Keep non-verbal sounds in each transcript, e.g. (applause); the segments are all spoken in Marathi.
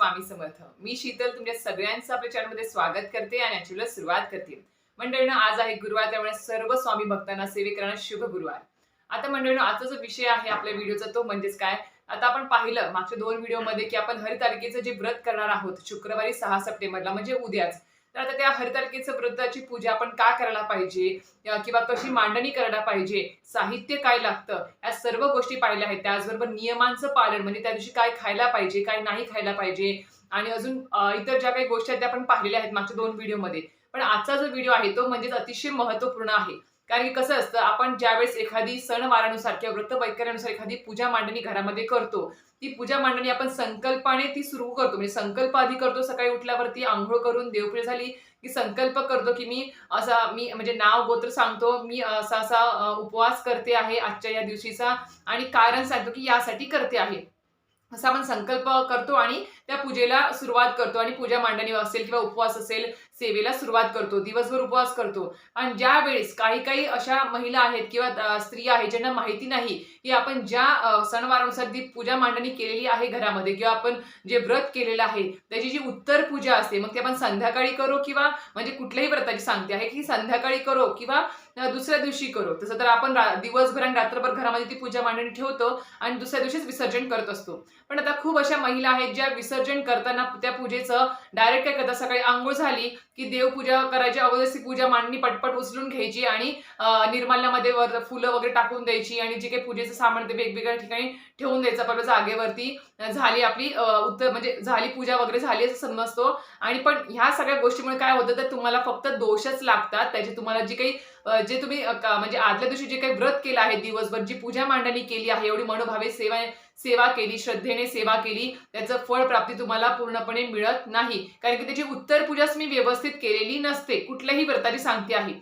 स्वामी समर्थ. मी शीतल तुमच्या सगळ्यांचं आपल्या चॅनलमध्ये स्वागत करते आणि ऍक्च्युअली सुरुवात करते. मंडळीनं आज आहे गुरुवार त्यामुळे सर्व स्वामी भक्तांना सेवेकरांना शुभ गुरुवार. आता मंडळीनं आजचा जो विषय आहे आपल्या व्हिडिओचा तो म्हणजेच काय? आता आपण पाहिलं मागच्या दोन व्हिडिओमध्ये की आपण हरितालिकेचं जे व्रत करणार आहोत शुक्रवारी सहा सप्टेंबरला म्हणजे उद्याच. तर आता त्या हरितालिकेचं व्रताची पूजा आपण का करायला पाहिजे? किंवा कशी मांडणी करायला पाहिजे? साहित्य काय लागतं? या सर्व गोष्टी पाहिल्या आहेत. त्याचबरोबर नियमांचं पालन म्हणजे त्या दिवशी काय खायला पाहिजे काय नाही खायला पाहिजे? आणि अजून इतर ज्या काही गोष्टी आहेत त्या आपण पाहिलेल्या आहेत मागच्या दोन व्हिडिओमध्ये पण आजचा जो व्हिडिओ आहे तो म्हणजेच अतिशय महत्त्वपूर्ण आहे. कारण की कसं असतं आपण ज्यावेळेस एखादी सणवारानुसार किंवा व्रत वैकऱ्यानुसार एखादी पूजा मांडणी घरामध्ये करतो ती पूजा मांडणी आपण संकल्पाने ती सुरू करतो. म्हणजे संकल्प आधी करतो सकाळी उठल्यावरती आंघोळ करून देवपूजा झाली की संकल्प करतो की मी असा मी म्हणजे नाव गोत्र सांगतो मी असा असा उपवास करते आहे आजच्या या दिवशीचा आणि कारण सांगतो की यासाठी करते आहे. असा आपण संकल्प करतो आणि त्या पूजेला सुरुवात करतो. आणि पूजा मांडणी असेल किंवा उपवास असेल सेवेला सुरुवात करतो. दिवसभर उपवास करतो. आणि ज्या वेळेस काही काही अशा महिला आहेत किंवा स्त्रिया आहेत ज्यांना माहिती नाही की आपण ज्या सणवारानुसार जी पूजा मांडणी केलेली आहे घरामध्ये किंवा आपण जे व्रत केलेलं आहे त्याची जी उत्तर पूजा असते मग ते आपण संध्याकाळी करो किंवा म्हणजे कुठल्याही व्रताची सांगते आहे की संध्याकाळी करो किंवा दुसऱ्या दिवशी करू. तसं तर आपण दिवसभर आणि रात्रभर घरामध्ये ती पूजा मांडणी ठेवतो आणि दुसऱ्या दिवशीच विसर्जन करत असतो. पण आता खूप अशा महिला आहेत ज्या विसर्जन करताना त्या पूजेचं डायरेक्ट काय करतात? सकाळी आंघोळ झाली की देवपूजा करायची अगोदर ती पूजा मांडणी पटपट उचलून घ्यायची आणि निर्माल्यामध्ये वर फुलं वगैरे टाकून द्यायची आणि जे काही पूजेचं सामान ते वेगवेगळ्या ठिकाणी ठेवून द्यायचं. आपल्या जागेवरती झाली आपली उत्तर म्हणजे झाली पूजा वगैरे झाली असं समजतो. आणि पण ह्या सगळ्या गोष्टीमुळे काय होतं तर तुम्हाला फक्त दोषच लागतात. त्याचे तुम्हाला जी काही जे तुम्ही म्हणजे आदल्या दिवशी जे काही व्रत केलं आहे दिवसभर जी पूजा मांडणी केली आहे एवढी मनोभावे सेवा सेवा केली श्रद्धेने सेवा केली त्याचं फळ प्राप्ती तुम्हाला पूर्णपणे मिळत नाही. कारण की त्याची उत्तर पूजाच मी व्यवस्थित केलेली नसते. कुठल्याही व्रताची सांगते आहे.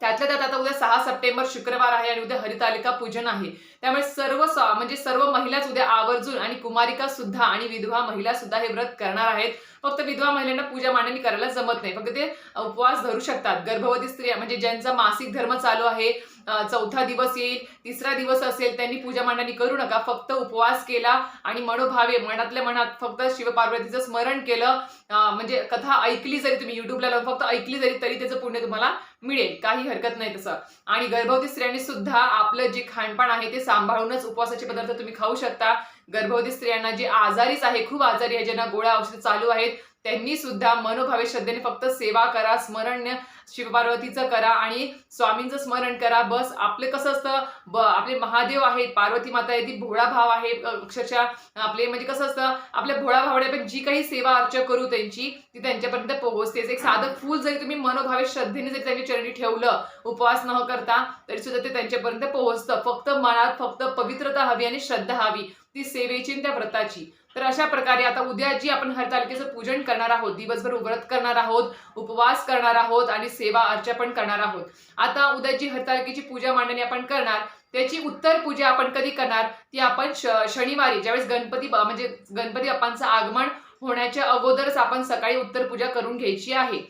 त्यातल्या त्यात आता उद्या सहा सप्टेंबर शुक्रवार आहे आणि उद्या हरितालिका पूजन आहे. त्यामुळे सर्व स- म्हणजे सर्व महिलाच उद्या आवर्जून आणि कुमारिका सुद्धा आणि विधवा महिला सुद्धा हे व्रत करणार आहेत. फक्त विधवा महिलांना पूजा मांडणी करायला जमत नाही. फक्त ते उपवास धरू शकतात. गर्भवती स्त्रिया म्हणजे ज्यांचा मासिक धर्म चालू आहे चौथा दिवस येईल तिसरा दिवस असेल त्यांनी पूजा मांडणी करू नका फक्त उपवास केला आणि मनोभावे मनातल्या मनात फक्त शिवपार्वतीचं स्मरण केलं. म्हणजे कथा ऐकली जरी तुम्ही युट्यूबला लावून फक्त ऐकली जरी तरी त्याचं पुण्य तुम्हाला मिळेल. काही हरकत नाही तसं. आणि गर्भवती स्त्रियांनी सुद्धा आपलं जे खाणपान आहे ते सांभाळूनच उपवासाचे पदार्थ तुम्ही खाऊ शकता. गर्भवती स्त्रियांना जे आजारीच आहे खूप आजारी आहे ज्यांना गोळ्या औषध चालू आहेत त्यांनी सुद्धा मनोभावे श्रद्धेने फक्त सेवा करा स्मरण शिवपार्वतीचं करा आणि स्वामींचं स्मरण करा. बस आपले कसं असतं ब आपले महादेव आहेत पार्वती माता आहे ती भोळा भाव आहे अक्षरशः आपले म्हणजे कसं असतं आपल्या भोळा भावड्या पण जी काही सेवा अर्चा करू त्यांची ती त्यांच्यापर्यंत पोहोचतेच एक साधं फूल जरी तुम्ही मनोभावे श्रद्धेने जरी त्यांच्या चरणी ठेवलं उपवास न करता तरी सुद्धा ते त्यांच्यापर्यंत पोहोचतं. फक्त मनात फक्त पवित्रता हवी आणि श्रद्धा हवी. ती सेवेची त्या व्रताची. तर अशा प्रकारे आता उद्या जी आपण हरतालिकेचं पूजन करणार आहोत. दिवसभर व्रत करणार आहोत उपवास करणार आहोत आणि सेवा अर्चा पण करणार आहोत. आता उद्या जी हरतालिकेची पूजा मांडणी आपण करणार. त्याची उत्तर पूजा आपण कधी करणार? ती आपण शनिवारी ज्यावेळेस गणपती म्हणजे गणपती बाप्पांचं आगमन होण्याच्या अगोदरच आपण सकाळी उत्तर पूजा करून घ्यायची आहे.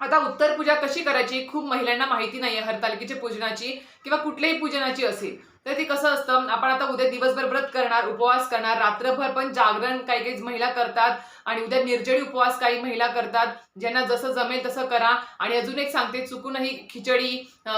आता उत्तर पूजा कशी करायची? खूप महिलांना माहिती नाही आहे हरतालिकेच्या पूजनाची किंवा कुठल्याही पूजनाची असेल. तर ते कसं असतं आपण आता उद्या दिवसभर व्रत करणार उपवास करणार रात्रभर पण जागरण काही काही महिला करतात आणि उद्या निर्जळी उपवास काही महिला करतात. ज्यांना जसं जमेल तसं करा. आणि अजून एक सांगते चुकूनही खिचडी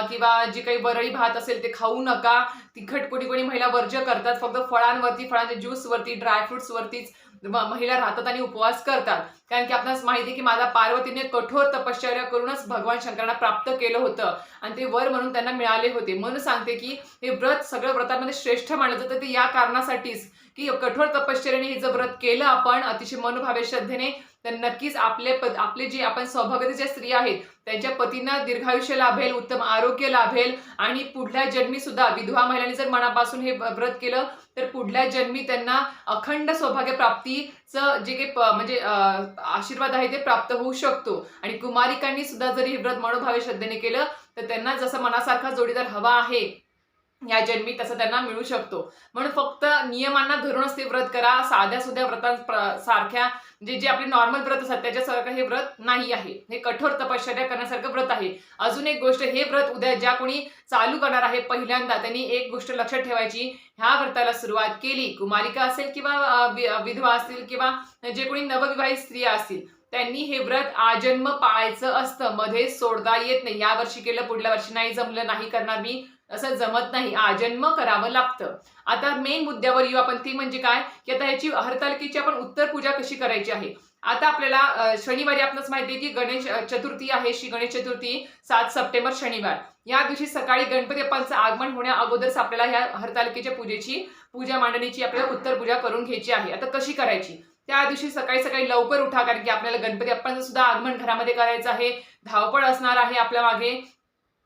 किंवा जी काही वरळी भात असेल ते खाऊ नका. तिखट कोणी कोणी महिला वर्ज्य करतात फक्त फळांवरती फळांच्या ज्यूसवरती ड्रायफ्रुट्सवरतीच महिला राहतात आणि उपवास करतात. कारण की आपणास माहिती आहे की माझा पार्वतीने कठोर तपश्चर्या करूनच भगवान शंकरांना प्राप्त केलं होतं. आणि ते वर म्हणून त्यांना मिळाले होते. म्हणून सांगते की हे व्रत सगळं व्रतांमध्ये श्रेष्ठ मानलं जातं. ते या कारणासाठीच की कठोर तपश्चर्याने हे जर व्रत केलं आपण अतिशय मनोभावे श्रद्धेने तर नक्कीच आपले पद आपले जे आपण सौभाग्यवती स्त्रिया आहेत त्यांच्या पतींना दीर्घायुष्य लाभेल उत्तम आरोग्य लाभेल आणि पुढल्या जन्मी सुद्धा विधवा महिलांनी जर मनापासून हे व्रत केलं तर पुढल्या जन्मी त्यांना अखंड सौभाग्य प्राप्तीचं जे काही म्हणजे आशीर्वाद आहे ते प्राप्त होऊ शकतो. आणि कुमारिकांनी सुद्धा जर हे व्रत मनोभावे श्रद्धेने केलं तर त्यांना जसं मनासारखा जोडीदार हवा आहे या जन्मी तसं त्यांना मिळू शकतो. म्हणून फक्त नियमांना धरूनच ते व्रत करा. साध्या सुध्या व्रतां सारख्या म्हणजे जे आपले नॉर्मल व्रत असतात त्याच्यासारखं हे व्रत नाही आहे. हे कठोर तपश्चर्या करण्यासारखं व्रत आहे. अजून एक गोष्ट हे व्रत उद्या ज्या कोणी चालू करणार आहे पहिल्यांदा त्यांनी एक गोष्ट लक्षात ठेवायची. ह्या व्रताला सुरुवात केली कुमारिका असेल किंवा विधवा असतील किंवा जे कोणी नवविवाहित स्त्रिया असतील त्यांनी हे व्रत आजन्म पाळायचं असतं. मध्ये सोडता येत नाही. या वर्षी केलं पुढल्या वर्षी नाही जमलं नाही करणार मी. असं जमत नाही. आजन्म करावं लागतं. आता मेन मुद्द्यावर येऊ आपण. ती म्हणजे काय? की आता ह्याची हरतालिकेची आपण उत्तर पूजा कशी करायची आहे? आता आपल्याला शनिवारी आपणच माहिती आहे की गणेश चतुर्थी आहे. श्री गणेश चतुर्थी सात सप्टेंबर शनिवार. या दिवशी सकाळी गणपती बाप्पांचं आगमन होण्या अगोदरच आपल्याला ह्या हरतालिकेच्या पूजेची पूजा मांडणीची आपल्याला उत्तर पूजा करून घ्यायची आहे. आता कशी करायची? त्या दिवशी सकाळी सकाळी लवकर उठा कारण की आपल्याला गणपती बाप्पांचं सुद्धा आगमन घरामध्ये करायचं आहे. धावपळ असणार आहे आपल्या मागे.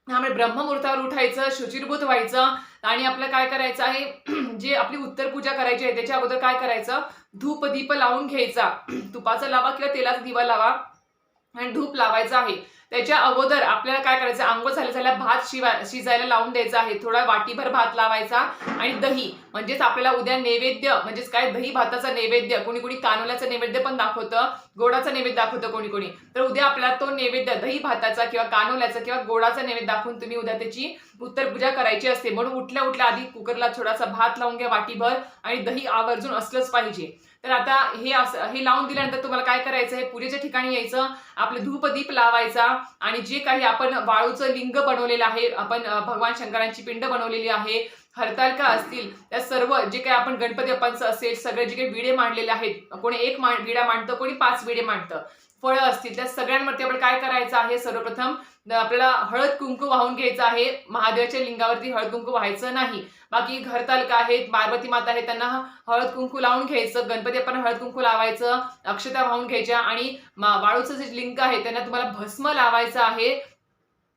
त्यामुळे ब्रह्ममुहूर्तावर उठायचं शुचिरभूत व्हायचं आणि आपलं काय करायचं आहे? (clears throat) जे आपली उत्तर पूजा करायची आहे त्याच्या अगोदर काय करायचं? धूप दीप लावून घ्यायचा. (clears throat) तुपाचा लावा किंवा तेलाचा दिवा लावा आणि धूप लावायचा आहे. त्याच्या अगोदर आपल्याला काय करायचं आंघोळ झाल्या झाल्या भात शिवा शिजायला लावून द्यायचा आहे. थोडा वाटीभर भात लावायचा आणि दही. म्हणजेच आपल्याला उद्या नैवेद्य म्हणजेच काय? दही भाताचा नैवेद्य. कोणी कोणी कानोल्याचं नैवेद्य पण दाखवतं गोडाचा नैवेद्य दाखवतं कोणी कोणी. तर उद्या आपल्याला तो नैवेद्य दही भाताचा किंवा कानोल्याचा किंवा गोडाचा नैवेद्य दाखवून तुम्ही उद्या त्याची उत्तर पूजा करायची असते. म्हणून उठल्या उठल्या आधी कुकरला थोडासा भात लावून घ्या वाटीभर आणि दही आवर्जून असलंच पाहिजे. तर आता हे असं हे लावून दिल्यानंतर तुम्हाला काय करायचं? आहे पूजेच्या ठिकाणी यायचं आपलं धूप दीप लावायचा आणि जे काही आपण वाळूचं लिंग बनवलेलं आहे आपण भगवान शंकरांची पिंड बनवलेली आहे हरतालका असतील त्या सर्व जे काही आपण गणपती बाप्पांचं असेल सगळे जे काही विडे मांडलेले आहेत कोणी एक मा विडा मांडतं कोणी पाच विडे मांडतं. फळं असतील. त्या सगळ्यांवरती आपण काय करायचं आहे? सर्वप्रथम आपल्याला हळद कुंकू वाहून घ्यायचं आहे. महादेवाच्या लिंगावरती हळद कुंकू व्हायचं नाही. बाकी घरतालका आहेत पार्वती माता आहेत त्यांना हळद कुंकू लावून घ्यायचं. गणपती आपण हळद कुंकू लावायचं. अक्षता वाहून घ्यायच्या. आणि वाळूचं जे लिंग आहे त्यांना तुम्हाला भस्म लावायचं आहे.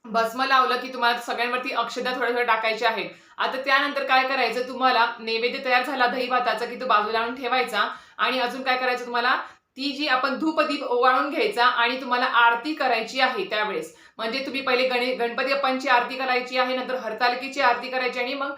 भस्म लावलं की तुम्हाला सगळ्यांवरती अक्षता थोड्या थोड्या टाकायच्या आहेत आता त्यानंतर काय करायचं? तुम्हाला नैवेद्य तयार झाला दही भाताचा की तो बाजूला आणून ठेवायचा. आणि अजून काय करायचं तुम्हाला? ती जी आपण धूपदीप ओवाळून घ्यायचा आणि तुम्हाला आरती करायची आहे त्यावेळेस. म्हणजे तुम्ही पहिले गणे गणपती अप्पांची आरती करायची आहे नंतर हरतालिकेची आरती करायची आणि मग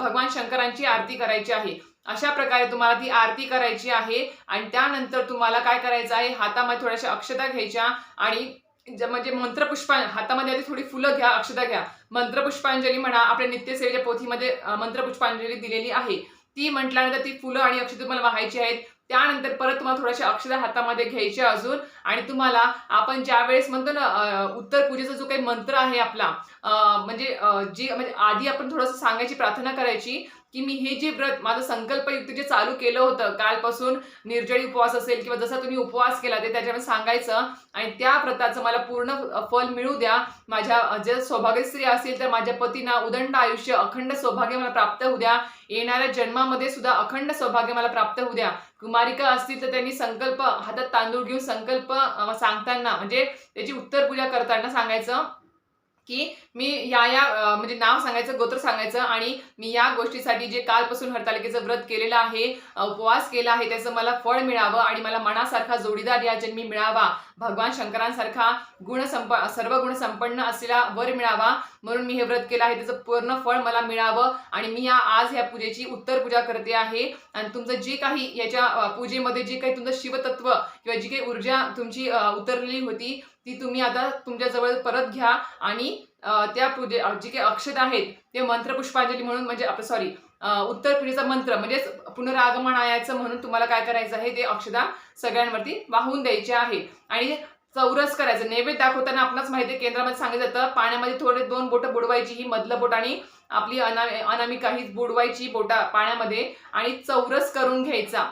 भगवान शंकरांची आरती करायची आहे. अशा प्रकारे तुम्हाला ती आरती करायची आहे आणि त्यानंतर तुम्हाला काय करायचं आहे हातामध्ये थोड्याशा अक्षता घ्यायच्या आणि म्हणजे मंत्रपुष्पा हातामध्ये आधी थोडी फुलं घ्या अक्षता घ्या. मंत्रपुष्पांजली म्हणा आपल्या नित्यसेवेच्या पोथीमध्ये मंत्रपुष्पांजली दिलेली आहे. ती म्हटल्यानंतर ती फुलं आणि अक्षता तुम्हाला वाहायची आहेत. त्यानंतर परत तुम्हाला थोड्याशा अक्षता हातामध्ये घ्यायच्या अजून. आणि तुम्हाला आपण ज्या वेळेस म्हणतो ना उत्तर पूजेचा जो काही मंत्र आहे आपला म्हणजे जी म्हणजे आधी आपण थोडंसं सांगायची प्रार्थना करायची की मी हे जे व्रत माझं संकल्पयुक्त जे चालू केलं होतं कालपासून निर्जळी उपवास असेल किंवा जसा तुम्ही उपवास केला ते त्याच्यामध्ये सांगायचं आणि त्या व्रताचं मला पूर्ण फल मिळू द्या. माझ्या जर सौभाग्य स्त्री असतील तर माझ्या पतीना उदंड आयुष्य अखंड सौभाग्य मला प्राप्त होऊ द्या. येणाऱ्या जन्मामध्ये सुद्धा अखंड सौभाग्य मला प्राप्त होऊ द्या. कुमारिका असतील तर त्यांनी संकल्प हातात तांदूळ घेऊन संकल्प सांगताना म्हणजे त्याची उत्तर पूजा करताना सांगायचं. की मी या या म्हणजे नाव सांगायचं गोत्र सांगायचं आणि मी या गोष्टीसाठी जे कालपासून हरतालिकेचं व्रत केलेलं आहे उपवास केला आहे त्याचं मला फळ मिळावं आणि मला मनासारखा जोडीदार या जन्मी मिळावा भगवान शंकरांसारखा गुण संप सर्व गुण संपन्न असलेला वर मिळावा. म्हणून मी हे व्रत केलं आहे. त्याचं पूर्ण फळ मला मिळावं आणि मी या आज ह्या पूजेची उत्तर पूजा करते आहे. आणि तुमचं जे काही याच्या पूजेमध्ये जे काही तुमचं शिवतत्व किंवा जी काही ऊर्जा तुमची उतरलेली होती ती तुम्ही आता तुमच्याजवळ परत घ्या. आणि त्या पूजे जी जे काही अक्षत आहेत ते मंत्रपुष्पांजली म्हणून म्हणजे आपलं सॉरी उत्तर पिढीचा मंत्र म्हणजेच पुनरागमनायाचं म्हणून तुम्हाला काय करायचं आहे ते अक्षदा सगळ्यांवरती वाहून द्यायचे आहे. आणि चौरस करायचं नैवेद्य दाखवताना आपणास माहिती आहे केंद्रामध्ये सांगितलं जातं पाण्यामध्ये थोडे दोन बोटं बुडवायची ही मधलं बोट आणि आपली अना अनामिका ही बुडवायची बोटा पाण्यामध्ये आणि चौरस करून घ्यायचा.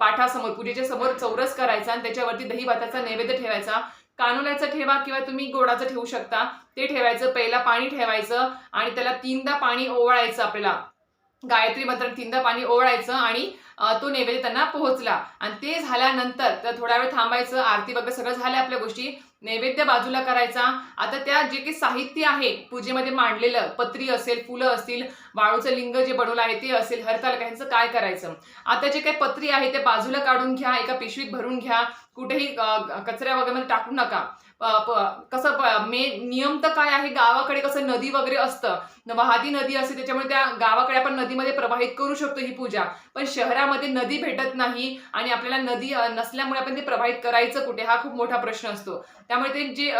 पाठासमोर पूजेच्या समोर चौरस करायचा आणि त्याच्यावरती दही भाताचा नैवेद्य ठेवायचा. कानोल्याचं ठेवा किंवा तुम्ही गोडाचं ठेवू शकता ते ठेवायचं पहिला पाणी ठेवायचं आणि त्याला तीनदा पाणी ओवाळायचं आपल्याला. गायत्री मंत्र तीनदा पाणी ओवाळायचं आणि तो नैवेद्य त्यांना पोहोचला. आणि ते झाल्यानंतर तर थोडा वेळ थांबायचं आरती वगैरे सगळं झाल्या आपल्या गोष्टी नैवेद्य बाजूला करायचा. आता त्या जे काही साहित्य आहे पूजेमध्ये मांडलेलं पत्री असेल फुलं असतील वाळूचं लिंग जे बनवलं आहे ते असेल हरताल ह्यांचं काय करायचं? आता जे काही पत्री आहे ते बाजूला काढून घ्या एका पिशवीत भरून घ्या. कुठेही कचऱ्या वगैरे टाकू नका. कसं मे नियम तर काय आहे? गावाकडे कसं नदी वगैरे असतं. वाहती नदी असते त्याच्यामुळे त्या गावाकडे आपण नदीमध्ये प्रवाहित करू शकतो ही पूजा. पण शहरामध्ये नदी भेटत नाही आणि आपल्याला नदी नसल्यामुळे आपण ते प्रवाहित करायचं कुठे? हा खूप मोठा प्रश्न असतो. त्यामुळे ते जे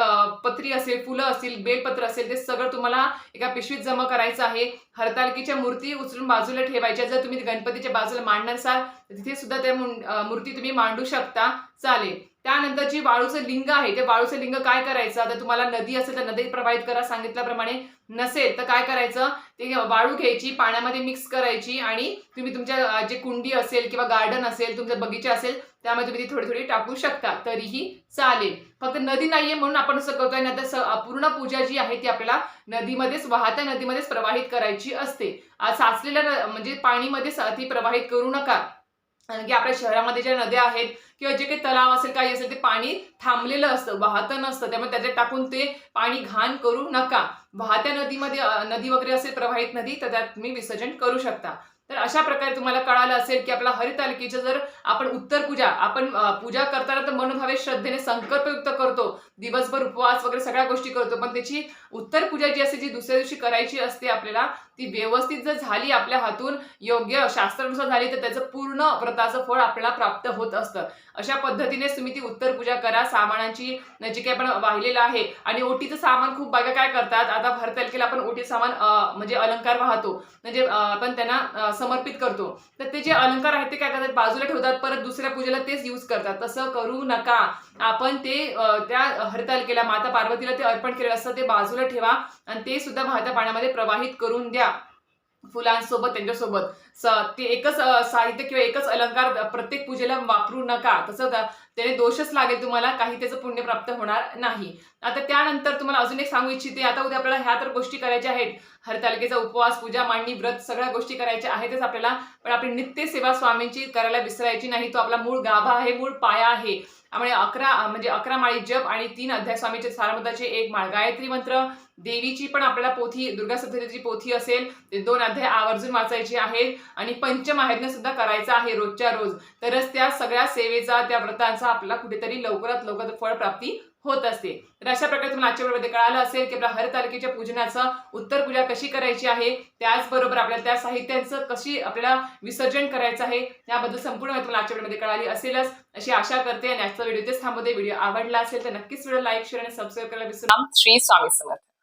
पत्री असेल फुलं असतील बेलपत्र असेल ते सगळं तुम्हाला एका पिशवीत जमा करायचं आहे. हरतालकीच्या मूर्ती उचलून बाजूला ठेवायच्या. जर तुम्ही गणपतीच्या बाजूला मांडणार असाल तिथे सुद्धा त्या मूर्ती तुम्ही मांडू शकता. चालेल. त्यानंतर जी वाळूचं लिंग आहे. ते वाळूचं लिंग काय करायचं? आता तुम्हाला नदी असेल तर नदीत प्रवाहित करा सांगितल्याप्रमाणे. नसेल तर काय करायचं? ते वाळू घ्यायची पाण्यामध्ये मिक्स करायची आणि तुम्ही तुमच्या जे कुंडी असेल किंवा गार्डन असेल तुमचा बगीचा असेल त्यामध्ये तुम्ही ती थोडी थोडी टाकू शकता. तरीही चालेल. फक्त नदी नाहीये म्हणून आपण असं करतोय ना तर पूर्ण पूजा जी आहे ती आपल्याला नदीमध्येच वाहत्या नदीमध्येच प्रवाहित करायची असते. साचलेल्या म्हणजे पाणीमध्ये ती प्रवाहित करू नका. कारण की आपल्या शहरामध्ये ज्या नद्या आहेत किंवा जे काही तलाव असेल काही असेल ते पाणी थांबलेलं असतं वाहतं नसतं. त्यामुळे त्याच्यात टाकून ते पाणी घाण करू नका. वाहत्या नदीमध्ये नदी वगैरे असेल प्रवाहित नदी तर त्यात तुम्ही विसर्जन करू शकता. तर अशा प्रकारे तुम्हाला कळालं असेल की आपला हरितालिकेचं जर आपण उत्तर पूजा आपण पूजा करताना तर मनोभावे श्रद्धेने संकल्पयुक्त करतो दिवसभर उपवास वगैरे सगळ्या गोष्टी करतो पण त्याची उत्तर पूजा जी असते जी दुसऱ्या दिवशी करायची असते आपल्याला ती व्यवस्थित जर झाली आपल्या हातून योग्य शास्त्रानुसार झाली तर त्याचं पूर्ण व्रताचं फळ आपल्याला प्राप्त होत असतं. अशा पद्धतीने तुम्ही ती उत्तर पूजा करा. सामानांची जे काही आपण वाहिलेलं आहे आणि ओटीचं सामान खूप बायका काय करतात आता भरतालकेला आपण ओटी सामान म्हणजे अलंकार वाहतो. म्हणजे आपण त्यांना समर्पित करतो. तर ते जे अलंकार आहेत ते काय करतात? बाजूला ठेवतात परत दुसऱ्या पूजेला तेच यूज करतात. तसं करू नका. आपण ते त्या हरतालिकेला माता पार्वतीला ते अर्पण केलेलं असतं ते बाजूला ठेवा आणि ते सुद्धा वाहत्या पाण्यामध्ये प्रवाहित करून द्या. फुलांसोबत त्यांच्यासोबत. स- ते एकच साहित्य किंवा एकच अलंकार प्रत्येक पूजेला वापरू नका. तसं त्याने दोषच लागेल तुम्हाला काही त्याचं पुण्य प्राप्त होणार नाही. आता त्यानंतर तुम्हाला अजून एक सांगू इच्छिते आता उद्या आपल्याला ह्या तर गोष्टी करायच्या आहेत. हरतालिकेचा उपवास पूजा मांडणी व्रत सगळ्या गोष्टी करायच्या आहेतच आपल्याला पण आपली नित्य सेवा स्वामींची करायला विसरायची नाही. तो आपला मूळ गाभा आहे मूळ पाया आहे. त्यामुळे अकरा म्हणजे अकरा माळी जप आणि तीन अध्याय स्वामीचे सारमताचे एक माळ गायत्री मंत्र. देवीची पण आपल्याला पोथी दुर्गा सप्तशतीची पोथी असेल. ते दोन अध्याय आवर्जून वाचायचे आहेत. आणि पंचमाहेज्ञ सुद्धा करायचा आहे रोजच्या रोज. तरच त्या सगळ्या सेवेचा त्या व्रतांचा आपल्याला कुठेतरी लवकरात लवकर फळ प्राप्ती होत असते. तर अशा प्रकारे तुम्हाला आजच्या वेळेमध्ये कळालं असेल की आपल्या हर तारखेच्या पूजनाचं उत्तर पूजा कशी करायची आहे त्याचबरोबर आपल्याला त्या साहित्यांचं कशी आपल्याला विसर्जन करायचं आहे त्याबद्दल संपूर्ण माहिती तुम्हाला आजच्या वेळेमध्ये कळाली असेलच. अशी आशा करते आणि आजचा व्हिडिओ तेच थांबवते. व्हिडिओ आवडला असेल तर नक्कीच व्हिडिओ लाईक शेअर आणि सबस्क्राईब करायला विसरू श्री स्वामी समर्थ.